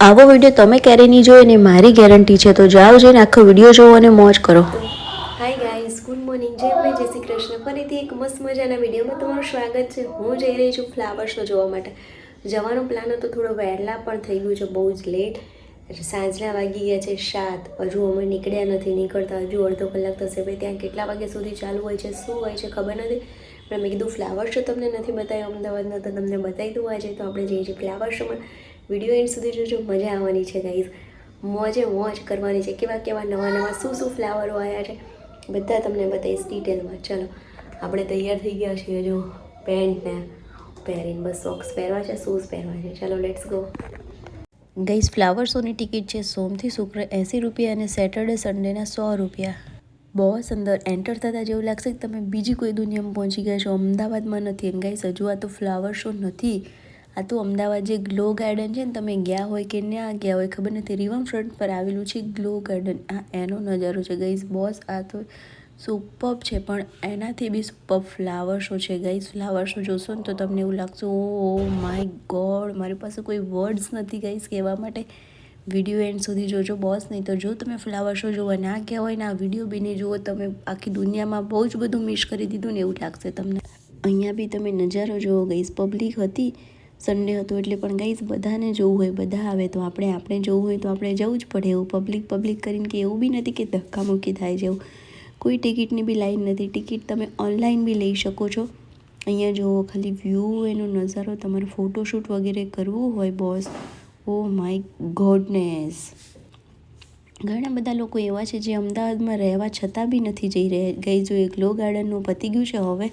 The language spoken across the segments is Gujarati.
આવો વીડિયો તમે ક્યારે નહીં જોયો ને મારી ગેરંટી છે, તો જાઓ જઈને આખો વીડિયો જોવો અને મોજ કરો. હાય ગાઈઝ ગુડ મોર્નિંગ જય ભાઈ જય શ્રી કૃષ્ણ. ફરીથી એક મસ્ત મજાના વિડીયોમાં તમારું સ્વાગત છે. હું જઈ રહી છું ફ્લાવર શો જોવા માટે. જવાનો પ્લાન હતો, થોડો વહેલા પણ થઈ ગયું છે, બહુ જ લેટ સાંજના વાગી ગયા છે સાત. હજુ અમે નીકળ્યા નથી, નીકળતા હજુ અડધો કલાક થશે. ભાઈ, ત્યાં કેટલા વાગ્યા સુધી ચાલુ હોય છે, શું હોય છે ખબર નથી. પણ મેં કીધું ફ્લાવર શો તમને નથી બતાવ્યો અમદાવાદનો તો તમને બતાવી દઉં આજે તો આપણે જઈએ છીએ ફ્લાવર શોમાં વીડિયો એન્ડ સુધી જોજો, મજા આવવાની છે ગાઈઝ મોજે મોજ કરવાની છે. કેવા કેવા નવા નવા શું શું ફ્લાવરો આવ્યા છે, બધા તમને બતાવીશ ડિટેલમાં ચલો, આપણે તૈયાર થઈ ગયા છીએ જો પેન્ટને પહેરીને બસ સોક્સ પહેરવા છે શૂઝ પહેરવા છે. ચલો લેટ્સ ગો ગઈસ ફ્લાવર શોની ટિકિટ છે સોમથી શુક્ર એંસી રૂપિયા અને સેટરડે સન્ડેના સો રૂપિયા. બોસ અંદર એન્ટર થતાં જેવું લાગશે કે તમે બીજી કોઈ દુનિયામાં પહોંચી ગયા છો. અમદાવાદમાં નથી એમ ગાઈસ, હજુ આ તો ફ્લાવર શો નથી. આ તો અમદાવાદ જે ગ્લો ગાર્ડન છે ને, તમે ગયા હોય કે ના ગયા હોય ખબર નથી. રિવરફ્રન્ટ પર આવેલું છે ગ્લો ગાર્ડન આ એનો નજારો છે ગઈસ. બોસ આ તો સુપર છે, પણ એનાથી બી સુપર ફ્લાવર શો છે ગાઈસ. ફ્લાવર શો જોશો ને તો તમને એવું લાગશે ઓ માય ગોડ મારી પાસે કોઈ વર્ડ્સ નથી ગાઈસ કહેવા માટે. વીડિયો એન્ડ સુધી જોજો બોસ નહીં તો જો તમે ફ્લાવર શો જોવા ના ગયા હોય ને આ વીડિયો બી નહીં જુઓ, તમે આખી દુનિયામાં બહુ જ બધું મિસ કરી દીધું ને એવું લાગશે તમને. અહીંયા બી તમે નજારો જુઓ ગઈસ પબ્લિક હતી સન્ડે હતો એટલે પણ ગઈશ બધાને જોવું હોય, બધા આવે તો આપણે આપણે જોવું હોય તો આપણે જવું જ પડે એવું પબ્લિક પબ્લિક કરીને કે એવું બી નથી કે ધક્કામુક્કી થાય જેવું કોઈ ટિકિટની બી લાઈન નથી, ટિકિટ તમે ઓનલાઈન બી લઈ શકો છો. અહીંયા જુઓ, ખાલી વ્યૂ એનો નજારો, તમારે ફોટોશૂટ વગેરે કરવું હોય બોસ ઓ માય ગોડનેસ ઘણા બધા લોકો એવા છે જે અમદાવાદમાં રહેવા છતાં બી નથી જઈ રહ્યા ગઈ જો એ ગ્લો ગાર્ડનનું પતી ગયું છે, હવે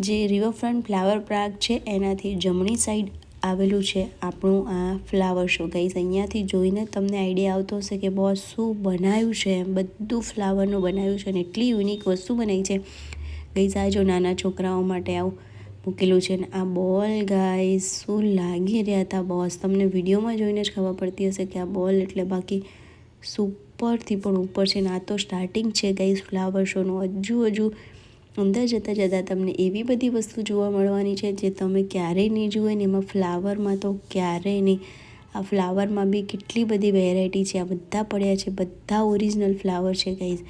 જે રિવરફ્રન્ટ ફ્લાવર પાર્ક છે, એનાથી જમણી સાઈડ આવેલું છે. આપણું આ ફ્લાવર શો ગઈસ અહીંયાથી જોઈને તમને આઈડિયા આવતો હશે કે બોસ શું બનાવ્યું છે? બધું ફ્લાવરનું બનાવ્યું છે અને એટલી યુનિક વસ્તુ બનાવી છે. ગઈ આ જો નાના છોકરાઓ માટે આવું મૂકેલું છે ને આ બોલ ગાય શું લાગી રહ્યા હતા બોસ તમને વિડીયોમાં જોઈને જ ખબર પડતી હશે કે આ બોલ એટલે બાકી સુપરથી પણ ઉપર છે ને આ તો સ્ટાર્ટિંગ છે ગાઈઝ ફ્લાવર શોનું હજુ હજુ અંદર જતાં જતાં તમને એવી બધી વસ્તુ જોવા મળવાની છે જે તમે ક્યારેય નહીં જુએ ને એમાં ફ્લાવરમાં તો ક્યારેય નહીં. આ ફ્લાવરમાં બી કેટલી બધી વેરાયટી છે, આ બધા પડ્યા છે, બધા ઓરિજિનલ ફ્લાવર છે ગાઈઝ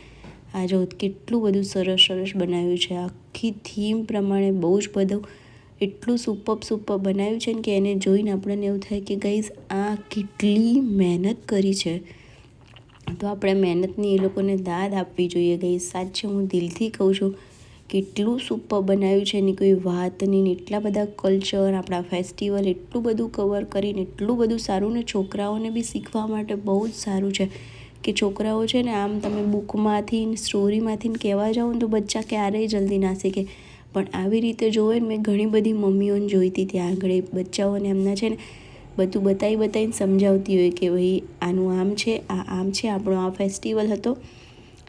આ જો કેટલું બધું સરસ સરસ બનાવ્યું છે. આખી થીમ પ્રમાણે બહુ જ બધું એટલું સુપર સુપર બનાવ્યું છે ને કે એને જોઈને આપણને એવું થાય કે ગઈઝ આ કેટલી મહેનત કરી છે. તો આપણે મહેનતની એ લોકોને દાદ આપવી જોઈએ ગઈ સાચે હું દિલથી કહું છું, કેટલું સુપર બનાવ્યું છે એની કોઈ વાત નહીં એટલા બધા કલ્ચર આપણા ફેસ્ટિવલ એટલું બધું કવર કરીને એટલું બધું સારું ને છોકરાઓને બી શીખવા માટે બહુ જ સારું છે. કે છોકરાઓ છે ને આમ તમે બુકમાંથી સ્ટોરીમાંથી કહેવા જાઓ ને તો બચ્ચા ક્યારેય જલ્દી ના શીખે. પણ આવી રીતે જોવે ને મેં ઘણી બધી મમ્મીઓને જોઈ હતી ત્યાં આગળ. બચ્ચાઓને એમના છે ને બધું બતાવી બતાવીને સમજાવતી હોય કે ભાઈ આનું આમ છે, આ આમ છે, આપણો આ ફેસ્ટિવલ હતો.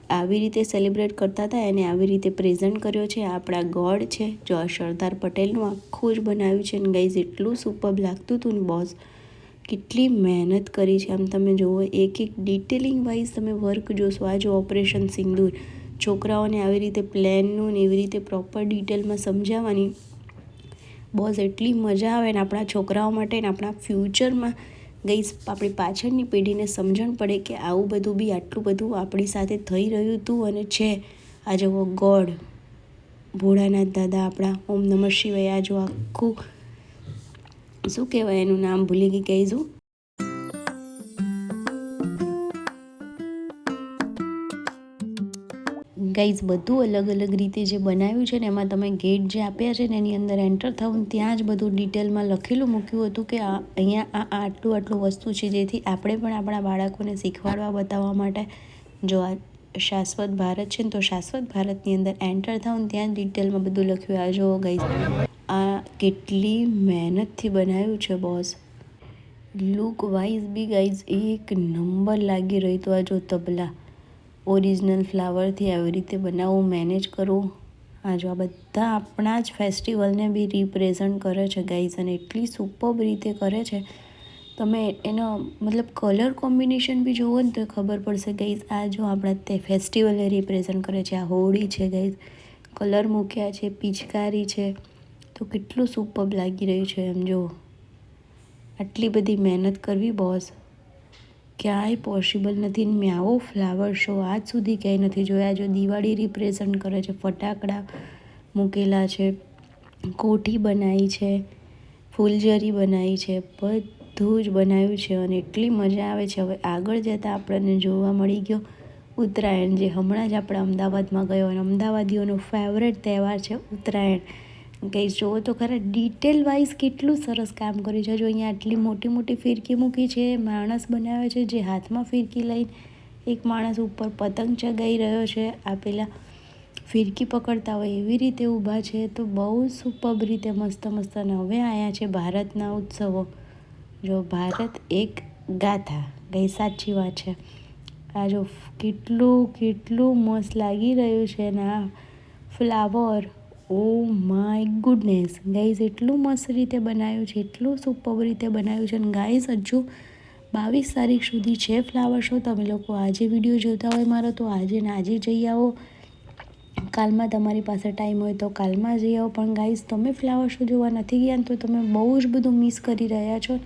આવી રીતે સેલિબ્રેટ કરતા હતા, એને આવી રીતે પ્રેઝન્ટ કર્યો છે. આપણા ગોડ છે, જો આ સરદાર પટેલનું આખું જ બનાવ્યું છે ને ગાઈઝ એટલું સુપર લાગતું હતું ને બોસ કેટલી મહેનત કરી છે, આમ તમે જુઓ એક એક ડિટેલિંગ વાઇઝ તમે વર્ક જોશો, આ જો ઓપરેશન સિંદૂર, છોકરાઓને આવી રીતે પ્લેનનું ને એવી રીતે પ્રોપર ડિટેલમાં સમજાવવાની, બોસ એટલી મજા આવે ને આપણા છોકરાઓ માટે ને આપણા ફ્યુચરમાં ગઈ આપણી પાછળની પેઢીને સમજણ પડે કે આવું બધું બી આટલું બધું આપણી સાથે થઈ રહ્યું હતું અને છે. આ જુઓ ગોડ ભોળાનાથ દાદા આપણા, ઓમ નમઃ શિવાય, આ જો આખું શું કહેવાય એનું નામ ભૂલી ગઈ કહીશું ગાઈઝ બધું અલગ અલગ રીતે જે બનાવ્યું છે ને, એમાં તમે ગેટ જે આપ્યા છે ને, એની અંદર એન્ટર થવું ત્યાં જ બધું ડિટેલમાં લખેલું મૂક્યું હતું કે અહીંયા આ આટલું આટલું વસ્તુ છે, જેથી આપણે પણ આપણા બાળકોને શીખવાડવા બતાવવા માટે. જો આ શાશ્વત ભારત છે ને, તો શાશ્વત ભારતની અંદર એન્ટર થાવ ને, ત્યાં જ ડિટેલમાં બધું લખ્યું. આ જો ગાઈઝ આ કેટલી મહેનતથી બનાવ્યું છે બોસ લુક વાઇઝ બી ગાઈઝ એક નંબર લાગી રહ્યું તો આ જો તબલા. ઓરિજિનલ ફ્લાવરથી આવી રીતે બનાવવું મેનેજ કરવું આ જો આ બધા આપણા જ ફેસ્ટિવલને બી રિપ્રેઝન્ટ કરે છે ગાઈઝ અને એટલી સુપર રીતે કરે છે. તમે એનો મતલબ કલર કોમ્બિનેશન બી જુઓ ને તો ખબર પડશે ગાઈઝ આ જો આપણા તે ફેસ્ટિવલને રિપ્રેઝન્ટ કરે છે. આ હોળી છે ગાઈઝ કલર મૂક્યા છે, પિચકારી છે. તો કેટલું સુપર લાગી રહ્યું છે એમ જો આટલી બધી મહેનત કરવી બોસ ક્યાંય પોસિબલ નથી. મેં આવો ફ્લાવર શો આજ સુધી ક્યાંય નથી જોયા. જો દિવાળી રિપ્રેઝન્ટ કરે છે, ફટાકડા મૂકેલા છે, કોઠી બનાવી છે, ફૂલઝરી બનાવી છે, બધું જ બનાવ્યું છે અને એટલી મજા આવે છે. હવે આગળ જતાં આપણને જોવા મળી ગયો ઉત્તરાયણ, જે હમણાં જ આપણે અમદાવાદમાં ગયો અને અમદાવાદીઓનો ફેવરેટ તહેવાર છે ઉત્તરાયણ. કંઈ જોવો તો ખરા ડિટેલ વાઇઝ કેટલું સરસ કામ કર્યું છે. જો અહીંયા આટલી મોટી મોટી ફિરકી મૂકી છે, માણસ બનાવ્યો છે, જે હાથમાં ફિરકી લઈને એક માણસ ઉપર પતંગ ચગાવી રહ્યો છે, આ પેલા ફિરકી પકડતા હોય એવી રીતે ઊભા છે, તો બહુ સુપબ રીતે મસ્ત મસ્ત. અને હવે આવ્યા છે ભારતના ઉત્સવો. જો ભારત એક ગાથા, ગઈ સાચી વાત છે. આ જો કેટલું કેટલું મસ્ત લાગી રહ્યું છે ને આ flower. Oh my goodness guys એટલું મસ્ત રીતે બનાવ્યું છે, એટલું સુપર રીતે બનાવ્યું છે. અને ગાઈઝ હજુ બાવીસ તારીખ સુધી છે ફ્લાવર શો તમે લોકો આજે વીડિયો જોતા હોય મારો, તો આજે ને આજે જઈ આવો. કાલમાં તમારી પાસે ટાઈમ હોય તો કાલમાં જઈ આવો. પણ ગાઈઝ તમે ફ્લાવર શો જોવા નથી ગયા તો તમે બહુ જ બધું મિસ કરી રહ્યા છો.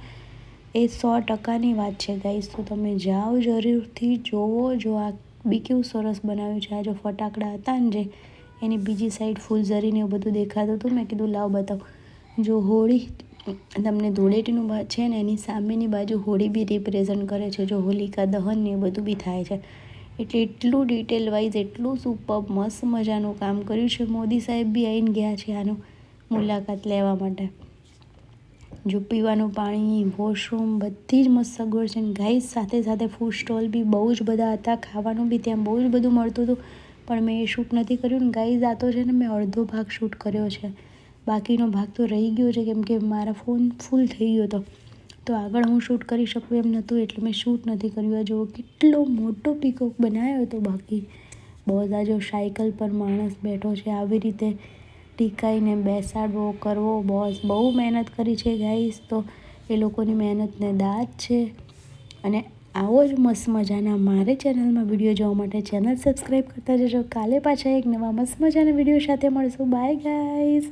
એ સો ટકાની વાત છે ગાઈઝ તો તમે જાઓ જરૂરથી, જોવો, જો આ બી કેવું સરસ બનાવ્યું છે. આ જો ફટાકડા હતા ને જે એની બીજી સાઈડ ફૂલઝરીને એવું બધું દેખાતું હતું, મેં કીધું, લાવ બતાવું. જો હોળી તમને ધૂળેટીનું છે ને, એની સામેની બાજુ હોળી બી રિપ્રેઝન્ટ કરે છે, જો હોલિકા દહન ને એ બધું બી થાય છે. એટલે એટલું ડિટેલ વાઇઝ એટલું સુપર મસ્ત મજાનું કામ કર્યું છે. મોદી સાહેબ બી આવીને ગયા છે આનું મુલાકાત લેવા માટે. જો પીવાનું પાણી વોશરૂમ બધી જ મસ્ત સગવડ છે. ગાઈસ સાથે સાથે ફૂડ સ્ટોલ બી બહુ જ બધા હતા. ખાવાનું બી ત્યાં બહુ જ બધું મળતું હતું. પણ મેં એ શૂટ નથી કર્યું ને ગાઈઝ આ તો છે ને મેં અડધો ભાગ શૂટ કર્યો છે. બાકીનો ભાગ તો રહી ગયો છે, કેમ કે મારા ફોન ફૂલ થઈ ગયો હતો. તો આગળ હું શૂટ કરી શકું એમ નહોતું, એટલે મેં શૂટ નથી કર્યું. જુઓ કેટલો મોટો પીકોક બનાવ્યો હતો બાકી. બહુ જો સાયકલ પર માણસ બેઠો છે, આવી રીતે ટીકાઈને બેસાડવો, કરવો, બોસ બહુ મહેનત કરી છે ગાઈસ તો એ લોકોની મહેનતને દાદ છે. અને આવો જ મસ્ત મજાના મારે ચેનલમાં વીડિયો જોવા માટે ચેનલ સબસ્ક્રાઈબ કરતા જજો. કાલે પાછા એક નવા મસ્ત મજાના વીડિયો સાથે મળશું. By guys